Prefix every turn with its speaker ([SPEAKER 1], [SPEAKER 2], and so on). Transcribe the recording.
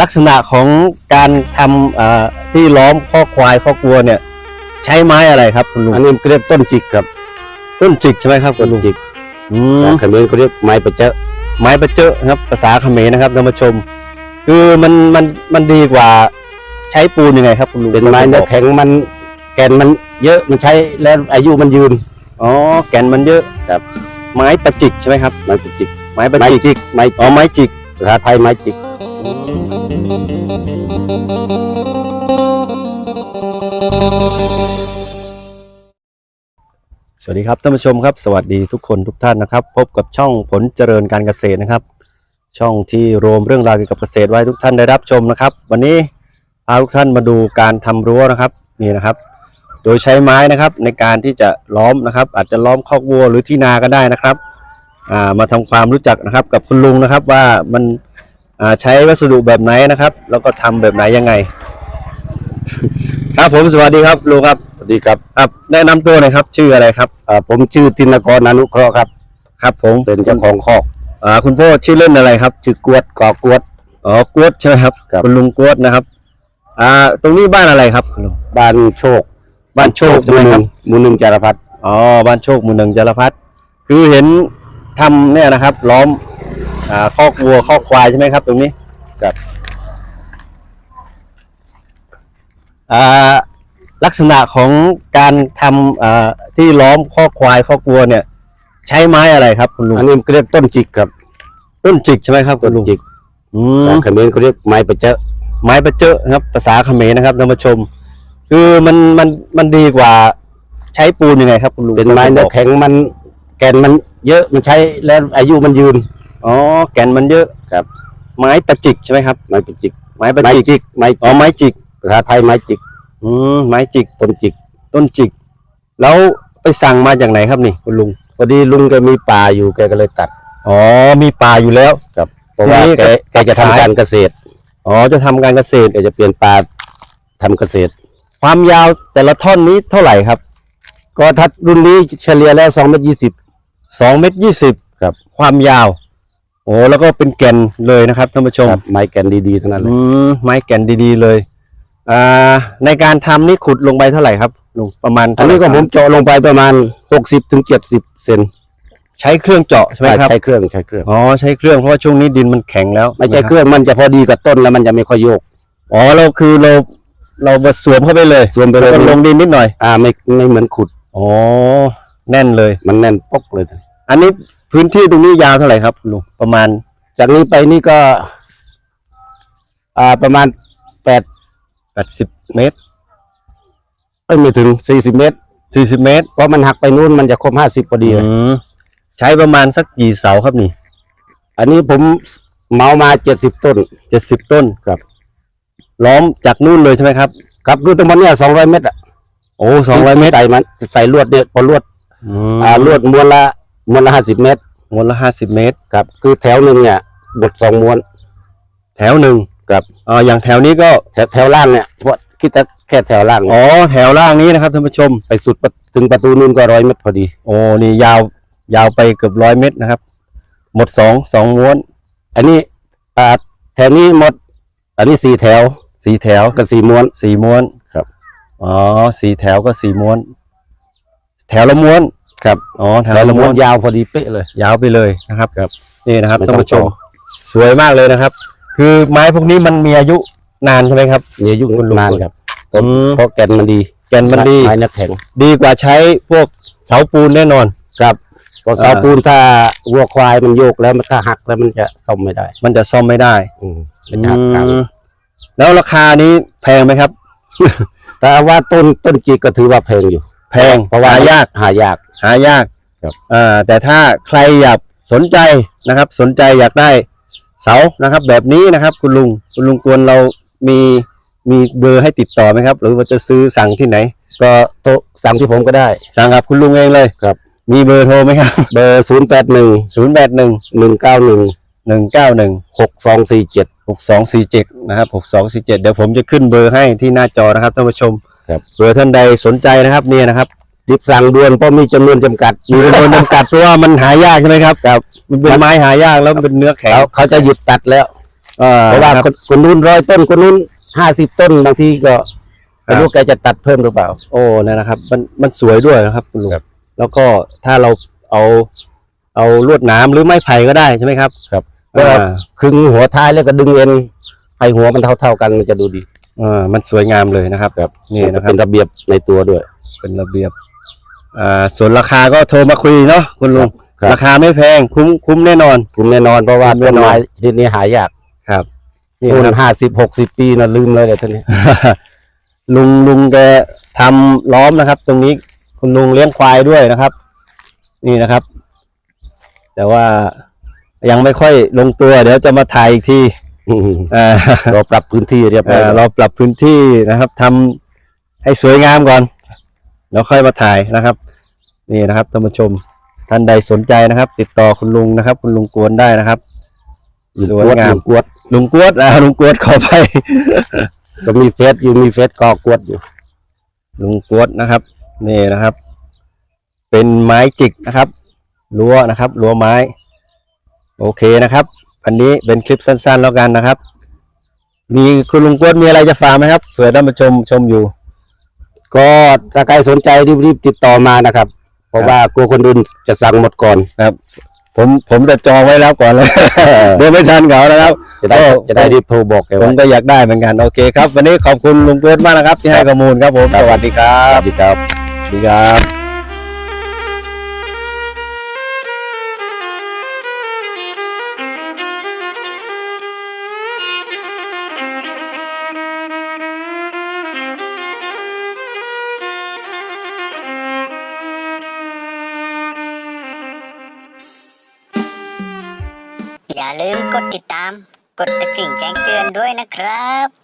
[SPEAKER 1] ลักษณะของการทำอ่าที่ล้อมข้อควายข้อกวัวเนี่ย ใช้ไม้อะไรครับคุณลุง
[SPEAKER 2] อันนี้เรียกต้นจิกครับ
[SPEAKER 1] ต้นจิกใช่ไหมครับคุ
[SPEAKER 2] ต้
[SPEAKER 1] ณ
[SPEAKER 2] น
[SPEAKER 1] ลุง
[SPEAKER 2] จิก
[SPEAKER 1] อื
[SPEAKER 2] ภามษาเขมรเขาเรียกไม้ประเจาะ
[SPEAKER 1] ไม้ประเจอะครับ ภาษาเขมรนะครับท่านผู้ชม คือมันมันมันดีกว่า ใช้ปูนยังไงครับคุณลุง
[SPEAKER 2] เป็นไม้เนื้อแข็งมันแกนมันเยอะมันใช้แล้วอายุมันยืน
[SPEAKER 1] อ๋อแก่นมันเยอะ
[SPEAKER 2] ครับ
[SPEAKER 1] ไม้ประจิกใช่ไหมครับ
[SPEAKER 2] ไม้ประจิก
[SPEAKER 1] ไม้ประ
[SPEAKER 2] ไม้
[SPEAKER 1] จิก
[SPEAKER 2] จิกไม้
[SPEAKER 1] อ๋อไม้จิก
[SPEAKER 2] ภาษาไทยไม้จิก
[SPEAKER 1] สวัสดีครับท่านผู้ชมครับ สวัสดีทุกคนทุกท่านนะครับ พบกับช่องผลเจริญการเกษตรนะครับ ช่องที่รวมเรื่องราวเกี่ยวกับเกษตรไว้ทุกท่านได้รับชมนะครับ วันนี้พาทุกท่านมาดูการทำรั้วนะครับนี่นะครับ โดยใช้ไม้นะครับในการที่จะล้อมนะครับ อาจจะล้อมคอกวัวหรือที่นาก็ได้นะครับามาทำความรู้จักนะครับกับคุณลุงนะครับว่ามัน ใช้วัสดุแบบไหนนะครับ แล้วก็ทำแบบไหนยังไง ครับผมสวัสดีครับลุงครับ
[SPEAKER 2] สวัสดีครับ
[SPEAKER 1] ครับ แนะนำตัวหน่อยครับ ชื่ออะไรครับ
[SPEAKER 2] อ่าผมชื่อธินกรอนุเคราะห์ครับ
[SPEAKER 1] ครับ ผม
[SPEAKER 2] เป็นเจ้าของคอก
[SPEAKER 1] อ่าคุณพ่อชื่อเล่นอะไรครับ
[SPEAKER 2] ชื่อกวดกอกวด
[SPEAKER 1] อ๋อกวดใช่ไหมครับ
[SPEAKER 2] ครับ
[SPEAKER 1] คุณลุงกวดนะครับ อ่า ตรงนี้บ้านอะไรครับคุณลุง
[SPEAKER 2] บ้านโชค
[SPEAKER 1] บ้านโชคใช่ไหมครับ
[SPEAKER 2] หมู่หนึ่งจารพัฒน์
[SPEAKER 1] อ๋อบ้านโชคหมู่หนึ่งจารพัฒน์คือเห็นทำเนี่ยนะครับ ล้อม อ่าคอกวัวคอกควายใช่ไหมครับ ตรงนี้
[SPEAKER 2] ครับ
[SPEAKER 1] อ่าลักษณะของการทำอ่าที่ล้อมคอกควายคอกวัวเนี่ย ใช้ไม้อะไรครับคุณลุง
[SPEAKER 2] อันนี้เรียกต้นจิกครับ
[SPEAKER 1] ต้นจิกใช่ไหมครับคุ
[SPEAKER 2] ต้
[SPEAKER 1] ณ
[SPEAKER 2] น
[SPEAKER 1] ลุง
[SPEAKER 2] จิก
[SPEAKER 1] อื
[SPEAKER 2] ภามษาเขมรเขาเรียกไม้ประเจาะ
[SPEAKER 1] ไม้ประเจอะครับภาษาเขมรนะครับท่านผู้ชม คือมันมันมันดีกว่าใช้ปูนยังไงครับคุณลุง
[SPEAKER 2] เป็นไม้เนื้อแข็งมันแกนมันเยอะมันใช้แล้วอายุมันยืน
[SPEAKER 1] อ๋อแก่นมันเยอะ
[SPEAKER 2] ครับ
[SPEAKER 1] ไม้ประจิกใช่ไหมครับ
[SPEAKER 2] ไม้ประจิก
[SPEAKER 1] ไม้ประ
[SPEAKER 2] ไม้
[SPEAKER 1] จิก
[SPEAKER 2] จิกไม้
[SPEAKER 1] อ๋อไม้จิก
[SPEAKER 2] ภาษาไทยไม้จิก
[SPEAKER 1] อืมไม้จิก
[SPEAKER 2] ต้นจิก
[SPEAKER 1] ต้นจิก แล้วไปสั่งมาจากไหนครับนี่คุณลุง
[SPEAKER 2] พอดีลุงแกมีป่าอยู่แกก็เลยตัด
[SPEAKER 1] อ๋อมีป่าอยู่แล้ว
[SPEAKER 2] ครับเพราะว่า
[SPEAKER 1] ทีนี้
[SPEAKER 2] แก
[SPEAKER 1] ก็
[SPEAKER 2] แกจะทำ
[SPEAKER 1] ขาย
[SPEAKER 2] การเกษตร
[SPEAKER 1] อ๋อจะทำการเกษตร
[SPEAKER 2] แกจะเปลี่ยนป่าทำเกษตร
[SPEAKER 1] ความยาวแต่ละท่อนนี้เท่าไหร่ครับ
[SPEAKER 2] ก็ถ้ารุ่นนี้เฉลี่ยแล้วสองเมตรยี่สิบ
[SPEAKER 1] สองเมตรยี่สิบ
[SPEAKER 2] ครับ
[SPEAKER 1] ความยาว โอ้แล้วก็เป็นแก่นเลยนะครับท่านผู้ชม
[SPEAKER 2] ครับไม้แกนดีๆทั้งนั้นเล
[SPEAKER 1] อื
[SPEAKER 2] ย
[SPEAKER 1] มไม้แก่นดีๆเลย อ่า ในการทำนี่ขุดลงไปเท่าไหร่ครับลุงประมาณ
[SPEAKER 2] อันนี้ก็
[SPEAKER 1] เท่าไห
[SPEAKER 2] ผ
[SPEAKER 1] ร่
[SPEAKER 2] มเจาะลงไปประมาณหกสิบถึงเจ็ดสิบเซน
[SPEAKER 1] ใช้เครื่องเจาะใช่ไหมครับ
[SPEAKER 2] ใช้เครื่องใช้เครื่อง
[SPEAKER 1] อ๋อใช้เครื่องเพราะว่าช่วงนี้ดินมันแข็งแล้ว
[SPEAKER 2] ไม่ใช่
[SPEAKER 1] นะ
[SPEAKER 2] เครื่องมันจะพอดีกับต้นแล้วมันจะไม่ค่อยโยก
[SPEAKER 1] อ๋อเราคือเราเรามาสวมเข้าไปเลย
[SPEAKER 2] สวมไปเลย
[SPEAKER 1] แวก็ลงดินนิดหน่อย
[SPEAKER 2] อ่าไม่ไม่เหมือนขุด
[SPEAKER 1] อ๋อแน่นเลย
[SPEAKER 2] มันแน่นปกเลย
[SPEAKER 1] อันนี้ พื้นที่ตรงนี้ยาวเท่าไหร่ครับลุงประมาณ
[SPEAKER 2] จากนี้ไปนี่ก็ อ่าประมาณแปด
[SPEAKER 1] แปดสิบเมตร
[SPEAKER 2] เอ้ยไม่ถึงสี่สิบเมตร
[SPEAKER 1] สี่สิบเมตร
[SPEAKER 2] เพราะมันหักไปนู่นมันจะครบห้าสิบพอดีเลย
[SPEAKER 1] อืมใช้ประมาณสักกี่เสาครับนี่
[SPEAKER 2] อันนี้ผมเหมามาเจ็ดสิบต้น
[SPEAKER 1] เจ็ดสิบต้น
[SPEAKER 2] ครับ
[SPEAKER 1] ล้อมจากนู่นเลยใช่ไหมครับ
[SPEAKER 2] ครับคือทั้งหมดเนี่ยสองร้อยเมตรอะ
[SPEAKER 1] โอ้สองร้อยเมตร
[SPEAKER 2] ใส่มันใส่ลวดเนี่ยพอลวด
[SPEAKER 1] อืม
[SPEAKER 2] อ่าลวดม้วนละ ม้วนละห้าสิบเมตร
[SPEAKER 1] มวนละห้าสิบเมตร
[SPEAKER 2] ครับ คือแถวหนึ่งเนี่ยบดสองม้วน
[SPEAKER 1] แถวหนึ่ง
[SPEAKER 2] ครับ
[SPEAKER 1] อ่าอย่างแถวนี้ก็
[SPEAKER 2] แถวแถวล่างเนี่ยเพราะคิดแต่แค่แถวล่าง
[SPEAKER 1] อ๋อแถวล่างนี้นะครับท่านผู้ชม
[SPEAKER 2] ไปสุดประถึงประตูนู่นก็ร้อยเมตรพอดี
[SPEAKER 1] โอ้นี่ยาวยาวไปเกือบร้อยเมตรนะครับ หมดสองสองม้วน
[SPEAKER 2] อันนี้อ่าแถวนี้หมด อันนี้สี่แถว
[SPEAKER 1] สี่แถว
[SPEAKER 2] กับสี่ม้วน
[SPEAKER 1] สี่ม้วน
[SPEAKER 2] ครับ
[SPEAKER 1] อ๋อสี่แถวก็สี่ม้วน แถวละม้วน
[SPEAKER 2] ครับ
[SPEAKER 1] อ๋อแถว
[SPEAKER 2] แถว
[SPEAKER 1] ละ
[SPEAKER 2] ละ
[SPEAKER 1] ม้
[SPEAKER 2] ม้
[SPEAKER 1] ว
[SPEAKER 2] วนนยาวพอดีเป๊ะเลย
[SPEAKER 1] ยาวไปเลยนะครับ
[SPEAKER 2] ครับ
[SPEAKER 1] นี่นะครับ
[SPEAKER 2] ไม่ต้
[SPEAKER 1] ท่า
[SPEAKER 2] อนง
[SPEAKER 1] ผู้ชม
[SPEAKER 2] ต่อ
[SPEAKER 1] สวยมากเลยนะครับ คือไม้พวกนี้มันมีอายุนานใช่ไหมครับ
[SPEAKER 2] มีอายุนานครับ
[SPEAKER 1] อืม
[SPEAKER 2] เพราะแกนมันดี
[SPEAKER 1] แก่นมันดี
[SPEAKER 2] ไม้เนื้อแข็ง
[SPEAKER 1] ดีกว่าใช้พวกเสาปูนแน่นอน
[SPEAKER 2] ครับเพราะ
[SPEAKER 1] อ่า
[SPEAKER 2] เสาปูนถ้าวัวควายมันโยกแล้วมันถ้าหักแล้วมันจะซ่อมไม่ได้
[SPEAKER 1] มันจะซ่อมไม่ได้
[SPEAKER 2] อืมมันจะหักกลาง
[SPEAKER 1] อืมแล้วราคานี้แพงไหมครับ
[SPEAKER 2] แต่ว่าต้นต้นจีก็ถือว่าแพงอยู่
[SPEAKER 1] แพง
[SPEAKER 2] เพราะว่า
[SPEAKER 1] หายาก
[SPEAKER 2] หายาก
[SPEAKER 1] หายาก
[SPEAKER 2] ครับ
[SPEAKER 1] อ่าแต่ถ้าใครอยากสนใจนะครับ สนใจอยากได้เสานะครับ แบบนี้นะครับ คุณลุงคุณลุงกวนเรามีมีเบอร์ให้ติดต่อไหมครับ หรือว่าจะซื้อสั่งที่ไหน
[SPEAKER 2] ก็โตะสั่งที่ผมก็ได้
[SPEAKER 1] สั่งกับคุณลุงเองเลย
[SPEAKER 2] ครับ
[SPEAKER 1] มีเบอร์โทรไหมครับ
[SPEAKER 2] เบอร์ศูนย์แปดหนึ่ง
[SPEAKER 1] ศูนย์แปดหนึ่ง
[SPEAKER 2] หนึ่งเก้าหนึ่ง
[SPEAKER 1] หนึ่งเก้าหนึ่ง
[SPEAKER 2] หกสองสี่เจ็ด
[SPEAKER 1] หกสองสี่เจ็ดนะครับหกสองสี่เจ็ดเดี๋ยวผมจะขึ้นเบอร์ให้ที่หน้าจอนะครับท่านผู้ชม
[SPEAKER 2] ครับ
[SPEAKER 1] เบอร์ท่านใดสนใจนะครับเนี่ยนะครับ
[SPEAKER 2] รีบสั่งด่วนเพราะมีจำนวนจำกัด
[SPEAKER 1] มีจำนวนจำกัดเพราะว่ามันหายากใช่ไหมครับครับมันเป็นไม้หายากแล้วมันเป็นเนื้อแข็ง
[SPEAKER 2] เขาเขาจะหยุดตัดแล้ว
[SPEAKER 1] อ่
[SPEAKER 2] เพราะว่า
[SPEAKER 1] ครับ
[SPEAKER 2] คนคนนู้นร้อยต้นคนนู้นห้าสิบต้นบางทีก็ไม่รู้แกจะตัดเพิ่มหรือเปล่า
[SPEAKER 1] โอ้นั่นนะครับ มันมันสวยด้วยนะครับคุณลุง
[SPEAKER 2] ครับ
[SPEAKER 1] แล้วก็ถ้าเราเอาเอาลวดหน้ำหรือไม้ไผ่ก็ได้ใช่ไหมครับ
[SPEAKER 2] ครับ ก็
[SPEAKER 1] อ่า
[SPEAKER 2] ครึ่งหัวท้ายแล้วก็ดึงเอ็นให้หัวมันเท่าๆกันมันจะดูดี
[SPEAKER 1] อ่ามันสวยงามเลยนะครับ
[SPEAKER 2] ครับ
[SPEAKER 1] นี่นะครั
[SPEAKER 2] เป็
[SPEAKER 1] บ
[SPEAKER 2] นระเบียบในตัวด้วย
[SPEAKER 1] เป็นระเบียบ อ่า ส่วนราคาก็โทรมาคุยเนาะคุณลุง
[SPEAKER 2] ครับ
[SPEAKER 1] ราคาไม่แพงคุ้มคุ้มแน่นอน
[SPEAKER 2] คุ้มแน่นอนเพราะว่า
[SPEAKER 1] คุ้มแน่
[SPEAKER 2] ต้น
[SPEAKER 1] นอน
[SPEAKER 2] ไม้ชนิดนี้หายาก
[SPEAKER 1] ครับ นี่
[SPEAKER 2] ต้น
[SPEAKER 1] นะครับ
[SPEAKER 2] ห้าสิบหกสิบปีนะลืมเลยเลยท่านนี้
[SPEAKER 1] ลุงลุงแกทำล้อมนะครับ ตรงนี้คุณลุงเลี้ยงควายด้วยนะครับ นี่นะครับ แต่ว่ายังไม่ค่อยลงตัว เดี๋ยวจะมาถ่ายอีกทีอ่า
[SPEAKER 2] เราปรับพื้นที่เรียบร้
[SPEAKER 1] เอ่
[SPEAKER 2] อย
[SPEAKER 1] อ
[SPEAKER 2] แล้ว
[SPEAKER 1] เราปรับพื้นที่นะครับทำให้สวยงามก่อนแล้วค่อยมาถ่ายนะครับ นี่นะครับท่านผู้ชมท่านใดสนใจนะครับ ติดต่อคุณลุงนะครับ คุณลุงกวนได้นะครับสวยงาม
[SPEAKER 2] กวด
[SPEAKER 1] ลุงกวดอ่าลุงกวดขอไป
[SPEAKER 2] ก็มีเฟซอยู่มีเฟซก็กวดอยู่
[SPEAKER 1] ลุงกวดนะครับ นี่นะครับ เป็นไม้จิกนะครับรั้วนะครับรั้วไม้ โอเคนะครับ อันนี้เป็นคลิปสั้น ๆ แล้วกันนะครับ มีคุณลุงกวดมีอะไรจะฝากไหมครับเผื่อท่านผู้ชมชมอยู่
[SPEAKER 2] ก็ถ้าใครสนใจรีบๆติดต่อมานะครับ เพราะว่ากลัวคนอื่นจะสั่งหมดก่อน
[SPEAKER 1] ครับ ผมผมจะจองไว้แล้วก่อนเลยเดี๋ยวไม่ทันเขานะครับ
[SPEAKER 2] จะได้
[SPEAKER 1] โอ้
[SPEAKER 2] จะได้รีบโทรบอกแก
[SPEAKER 1] ผม
[SPEAKER 2] ว่า
[SPEAKER 1] ก็อยากได้เหมือนกันโอเคครับ วันนี้ขอบคุณลุงเกิดมากนะครับ ที่ให้ข้อมูลครับผมสวัสดีครั
[SPEAKER 2] ส
[SPEAKER 1] บ
[SPEAKER 2] วัสดีครับ
[SPEAKER 1] สวัสดีครับ
[SPEAKER 3] อย่าลืมกดติดตาม กดกระกิ่งแจ้งเตือนด้วยนะครับ